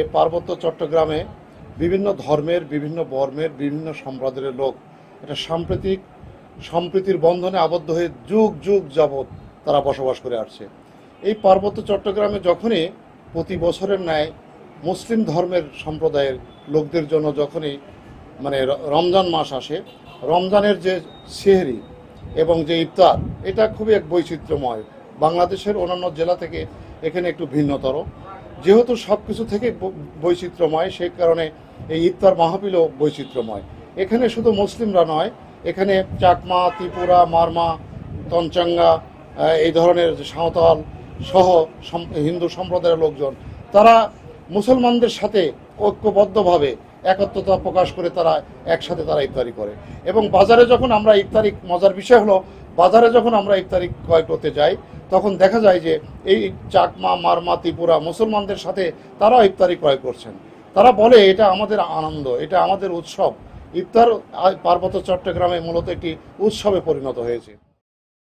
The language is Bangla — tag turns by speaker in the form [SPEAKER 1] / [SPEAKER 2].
[SPEAKER 1] এই পার্বত্য চট্টগ্রামে বিভিন্ন ধর্মের, বিভিন্ন বর্মের, বিভিন্ন সম্প্রদায়ের লোক এটা সাম্প্রতিক, সম্প্রীতির বন্ধনে আবদ্ধ হয়ে যুগ যুগ যাবৎ তারা বসবাস করে আসছে। এই পার্বত্য চট্টগ্রামে যখনই প্রতি বছরের ন্যায় মুসলিম ধর্মের সম্প্রদায়ের লোকদের জন্য যখনই মানে রমজান মাস আসে, রমজানের যে সেহরি এবং যে ইফতার, এটা খুবই এক বৈচিত্র্যময়। বাংলাদেশের অন্যান্য জেলা থেকে এখানে একটু ভিন্নতর। যেহেতু সব কিছু থেকে বৈচিত্র্যময়, সেই কারণে এই ইফতার মাহফিলও বৈচিত্র্যময়। এখানে শুধু মুসলিমরা নয়, এখানে চাকমা, ত্রিপুরা, মারমা তঞ্চাঙ্গা এই ধরনের সাঁওতাল সহ হিন্দু সম্প্রদায়ের লোকজন, তারা মুসলমানদের সাথে ঐক্যবদ্ধভাবে একত্রতা প্রকাশ করে তারা একসাথে তারা ইফতারি করে। এবং বাজারে যখন আমরা ইফতারি মজার বিষয় হলো বাজারে যখন আমরা ইফতারি ক্রয় করতে যাই, তখন দেখা যায় যে এই চাকমা, মারমা, ত্রিপুরা মুসলমানদের সাথে তারাও ইফতারি ক্রয় করছেন। তারা বলে, এটা আমাদের আনন্দ, এটা আমাদের উৎসব। ইফতার পার্বত্য চট্টগ্রামে মূলত একটি উৎসবে পরিণত হয়েছে।